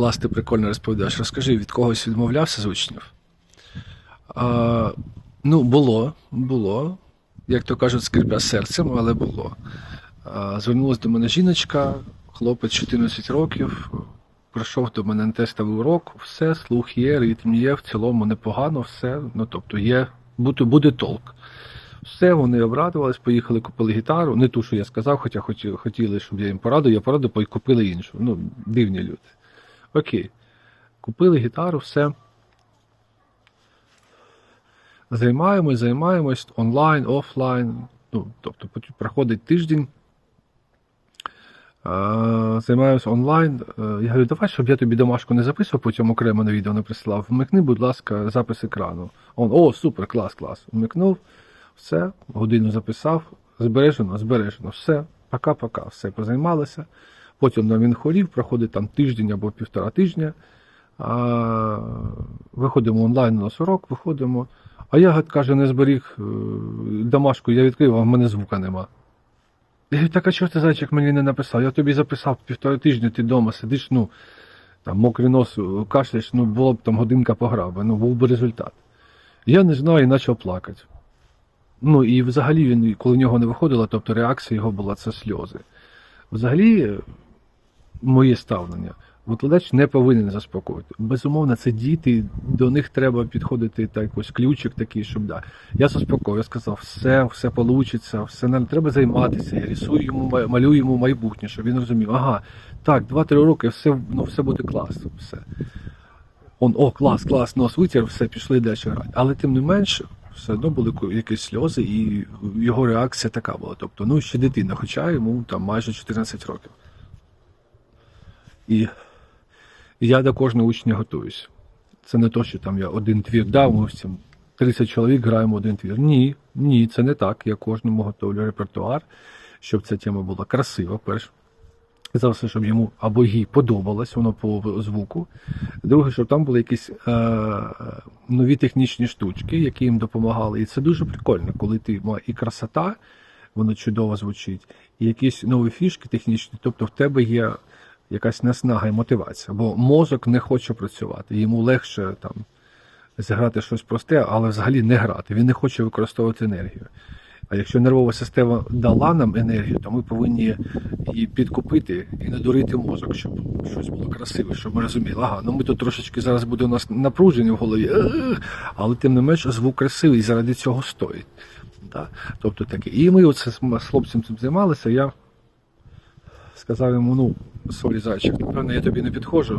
Клас, ти прикольно розповідаєш. Розкажи, від когось відмовлявся з учнів? А, ну, було, було. Як то кажуть, скрипя серцем, але було. Звернулася до мене жіночка, хлопець 14 років, прийшов до мене на тестовий урок, все, слух є, ритм є, в цілому непогано, все. Ну, тобто є, буде, буде толк. Все, вони обрадувались, поїхали, купили гітару. Не ту, що я сказав, хоча хотіли, щоб я їм порадив, я порадив, купили іншу. Ну, дивні люди. Окей. Купили гітару, все. Займаємось, займаємось онлайн, офлайн. Ну, тобто проходить тиждень. Займаюся онлайн. Е, Я говорю, давай, щоб я тобі домашку не записував, потім окремо на відео не присилав. Вмикни, будь ласка, запис екрану. Он, о, супер, клас, клас. Вмикнув, все, годину записав, збережено, збережено, все, пока-пока, все позаймалися. Потім на він хворів, проходить там тиждень або півтора тижня. А, виходимо онлайн у нас урок, виходимо. А я, каже, не зберіг е, домашку, я відкрив, а в мене звука нема. Я говорю, так а чого ти зайчик мені не написав? Я тобі записав півтора тижня, ти вдома сидиш, ну, там мокрий нос, кашляєш, ну було б там годинка пограв, би, ну був би результат. Я не знаю і почав плакати. Ну і взагалі він, коли в нього не виходило, тобто реакція його була це сльози. Взагалі, е, моє ставлення, викладач не повинен заспокоїти. Безумовно, це діти, до них треба підходити так, якось ключик такий, щоб да. Я заспокоїв, я сказав, все, все вийде, все нам треба займатися. Я рисую йому, малюю йому майбутнє, щоб він розумів, ага, так, 2-3 роки, все, ну, все буде класно. Все. Он, о, клас, клас, нос витяг, все, пішли далі грати. Але тим не менше, все одно були якісь сльози, і його реакція така була. Тобто, ну, ще дитина, хоча йому там майже 14 років. І я до кожного учня готуюсь. Це не то, що там я один твір дав, ми всім 30 чоловік граємо один твір. Ні, ні, це не так. Я кожному готовлю репертуар, щоб ця тема була красива, перш. За все, щоб йому або їй подобалось воно по звуку. Друге, щоб там були якісь е, нові технічні штучки, які їм допомагали. І це дуже прикольно, коли ти ма- і красота, воно чудово звучить, і якісь нові фішки технічні, тобто в тебе є якась наснага і мотивація. Бо мозок не хоче працювати, йому легше там зіграти щось просте, але взагалі не грати. Він не хоче використовувати енергію. А якщо нервова система дала нам енергію, то ми повинні її підкупити і надурити мозок, щоб щось було красиве, щоб ми розуміли, ага, ну ми тут трошечки зараз буде у нас напруження в голові, але тим не менш звук красивий і заради цього стоїть. Да? Тобто таке. І ми оце з хлопцем цим займалися. Я сказав йому, ну, сорі, зайчик, напевно, я тобі не підходжу.